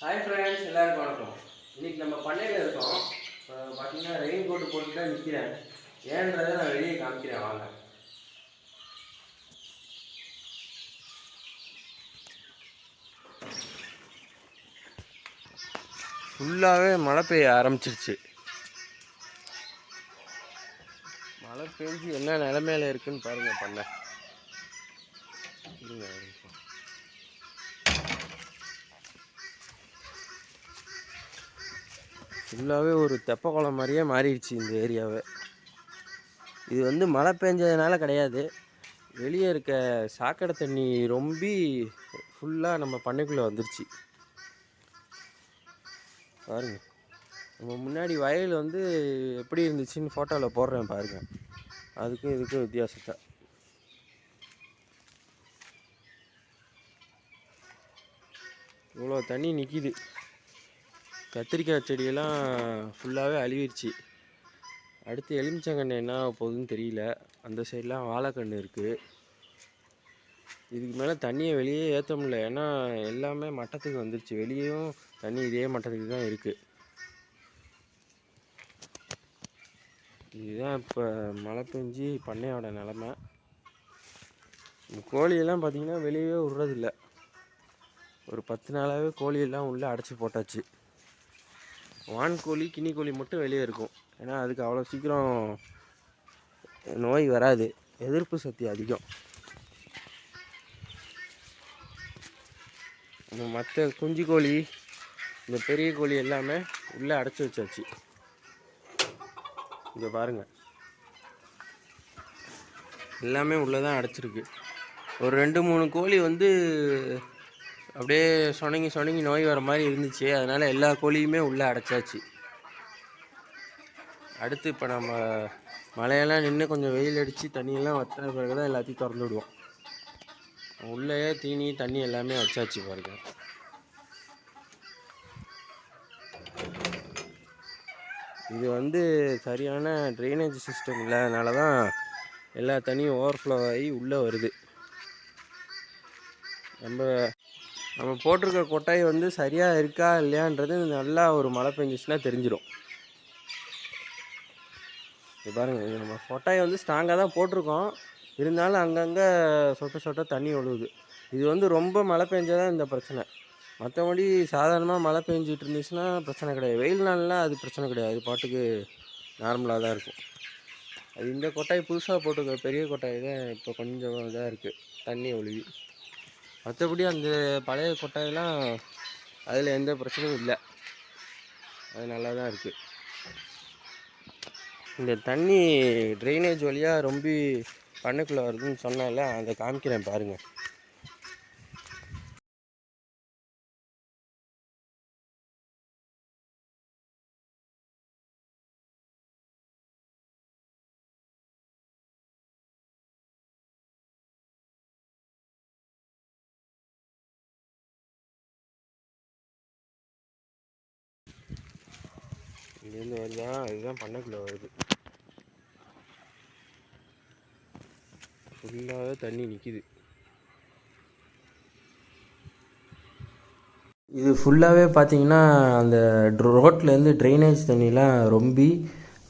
Hi friends எல்லாருக்கும் வணக்கம். இன்னைக்கு நம்ம பண்ணையில் இருக்கோம். இப்போ பார்த்தீங்கன்னா ரெயின் கோட்டு போட்டு தான் நிற்கிறேன் ஏன்றதை நான் வெளியே காமிக்கிறேன் வாங்க. ஃபுல்லாகவே மழை பெய்ய ஆரம்பிச்சிருச்சு. மழை பெஞ்சு என்ன நிலமையில இருக்குன்னு பாருங்கள் பண்ண. இருங்க ஒரு நிமிஷம். ஃபுல்லாகவே ஒரு தெப்ப குளம் மாதிரியே மாறிடுச்சு இந்த ஏரியாவை. இது வந்து மழை பெஞ்சதுனால கிடையாது. வெளியே இருக்க சாக்கடை தண்ணி ரொம்பி ஃபுல்லாக நம்ம பண்ணைக்குள்ளே வந்துருச்சு. பாருங்க. நம்ம முன்னாடி வயல் வந்து எப்படி இருந்துச்சுன்னு ஃபோட்டோவில் போடுறேன் பாருங்க. அதுக்கும் இதுக்கும் வித்தியாசத்தை. இவ்வளோ தண்ணி நிற்கிது கத்திரிக்காய் செடியெல்லாம் ஃபுல்லாகவே அழுவிருச்சு. அடுத்து எலுமிச்சங்கன்று என்ன போகுதுன்னு தெரியல. அந்த சைட்லாம் வாழைக்கன்று இருக்குது இதுக்கு மேலே தண்ணியை வெளியே ஏற்ற முடியல. ஏன்னா எல்லாமே மட்டத்துக்கு வந்துருச்சு. வெளியேயும் தண்ணி இதே மட்டத்துக்கு தான் இருக்குது இதுதான் இப்போ மழை பெஞ்சு பண்ணையோட நிலமை. இந்த கோழியெல்லாம் பார்த்திங்கன்னா வெளியவே விட்றதில்ல. ஒரு பத்து நாளாகவே கோழியெல்லாம் உள்ளே அடைச்சி போட்டாச்சு. வான்கோழி கினி மட்டும் வெளியே இருக்கும். ஏன்னா அதுக்கு அவ்வளோ சீக்கிரம் நோய் வராது. எதிர்ப்பு சக்தி அதிகம். மற்ற குஞ்சு கோழி இந்த பெரிய கோழி எல்லாமே உள்ளே அடைச்சி வச்சாச்சு. இங்கே பாருங்கள் எல்லாமே உள்ளே தான் அடைச்சிருக்கு. ஒரு ரெண்டு மூணு கோழி வந்து அப்படியே சொனங்கி சொனங்கி நோய் வர மாதிரி இருந்துச்சு. அதனால் எல்லா கோழியுமே உள்ளே அடைச்சாச்சு. அடுத்து இப்போ நம்ம மழையெல்லாம் நின்று கொஞ்சம் வெயில் அடித்து தண்ணியெல்லாம் வத்தின பிறகு தான் எல்லாத்தையும் திறந்து விடுவோம். உள்ளேயே தீனி தண்ணி எல்லாமே வச்சாச்சு பாருங்க. இது வந்து சரியான ட்ரைனேஜ் சிஸ்டம் இல்லாதனால தான் எல்லா தண்ணியும் ஓவர்ஃப்ளோ ஆகி உள்ளே வருது. நம்ம நம்ம போட்டிருக்க கொட்டாய் வந்து சரியாக இருக்கா இல்லையான்றது நல்லா ஒரு மழை பெஞ்சிச்சுன்னா தெரிஞ்சிடும். இது பாருங்கள் இது நம்ம கொட்டாய் வந்து ஸ்ட்ராங்காக தான் போட்டிருக்கோம். இருந்தாலும் அங்கங்கே சொட்ட சொட்ட தண்ணி ஒழுகுது. இது வந்து ரொம்ப மழை பெஞ்சாதான் இந்த பிரச்சனை. மற்றபடி சாதாரணமாக மழை பெஞ்சிட்டு இருந்துச்சுன்னா பிரச்சனை கிடையாது. வெயில் நாள்லாம் அது பிரச்சனை கிடையாது. அது பாட்டுக்கு நார்மலாக தான் இருக்கும். அது இந்த கொட்டாய் புதுசாக போட்டுருக்க பெரிய கொட்டாய் தான் இப்போ கொஞ்சம் இதாக இருக்குது தண்ணி ஒழுகி. மற்றபடி அந்த பழைய கொட்டாயெல்லாம் அதில் எந்த பிரச்சனையும் இல்லை. அது நல்லா தான் இருக்குது இந்த தண்ணி ட்ரைனேஜ் வழியாக ரொம்ப பண்ணுக்குள்ளே வருதுன்னு சொன்னால அதை காமிக்கிறேன் பாருங்கள் இங்கேருந்து வருதா? இதுதான் பண்ணக்குள்ளே வருது. ஃபுல்லாகவே தண்ணி நிற்கிது இது ஃபுல்லாகவே பார்த்தீங்கன்னா அந்த ரோட்லேருந்து ட்ரைனேஜ் தண்ணிலாம் ரொம்பி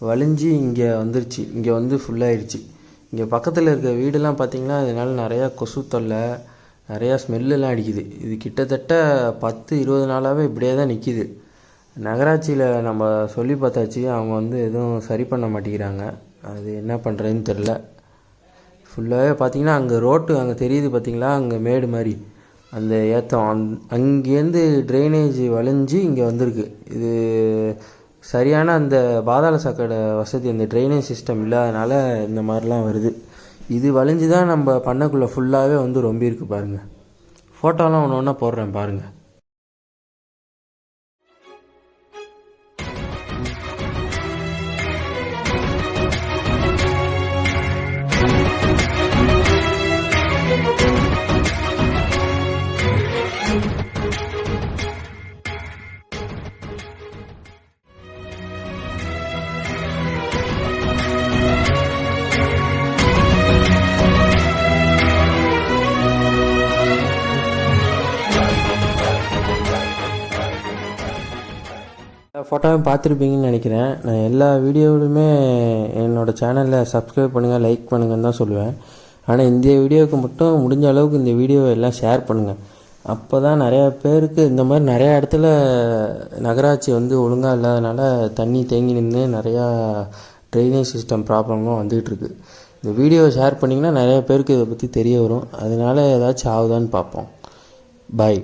வழிஞ்சு இங்கே வந்துருச்சு. இங்கே வந்து ஃபுல்லாகிடுச்சு இங்கே பக்கத்தில் இருக்க வீடெல்லாம் பார்த்தீங்கன்னா இதனால் நிறையா கொசு தொல்லை நிறையா ஸ்மெல்லாம் அடிக்குது. இது கிட்டத்தட்ட பத்து இருபது நாளாகவே இப்படியே தான் நிற்கிது நகராட்சியில் நம்ம சொல்லி பார்த்தாச்சு அவங்க வந்து எதுவும் சரி பண்ண மாட்டேங்கிறாங்க. அது என்ன பண்ணுறதுன்னு தெரில ஃபுல்லாகவே பார்த்தீங்கன்னா அங்கே ரோட்டு அங்கே தெரியுது பார்த்தீங்களா? அங்கே மேடு மாதிரி. அந்த ஏத்தம் அந் அங்கேருந்து ட்ரைனேஜ் வளைஞ்சு இங்கே வந்திருக்கு. இது சரியான அந்த பாதாள சாக்கடை வசதி அந்த ட்ரைனேஜ் சிஸ்டம் இல்லாதனால இந்த மாதிரிலாம் வருது. இது வளைஞ்சு தான் நம்ம பண்ணக்குள்ளே ஃபுல்லாகவே வந்து ரொம்ப இருக்குது பாருங்கள் ஃபோட்டோலாம் ஒன்று ஒன்றா போடுறேன் பாருங்கள் ஃபோட்டோவும் பார்த்துருப்பீங்கன்னு நினைக்கிறேன். நான் எல்லா வீடியோவிலுமே என்னோடய சேனலில் சப்ஸ்கிரைப் பண்ணுங்கள் லைக் பண்ணுங்கன்னு தான் சொல்லுவேன். ஆனால் இந்த வீடியோவுக்கு மட்டும் முடிஞ்ச அளவுக்கு இந்த வீடியோவை எல்லாம் ஷேர் பண்ணுங்கள் அப்போ தான் நிறையா பேருக்கு இந்த மாதிரி நிறையா இடத்துல நகராட்சி வந்து ஒழுங்காக இல்லாதனால தண்ணி தேங்கி நின்று நிறையா ட்ரைனேஜ் சிஸ்டம் ப்ராப்ளம்லாம் வந்துகிட்ருக்கு இந்த வீடியோவை ஷேர் பண்ணிங்கன்னா நிறையா பேருக்கு இதை பற்றி தெரிய வரும். அதனால ஏதாச்சும் ஆகுதான்னு பார்ப்போம். பாய்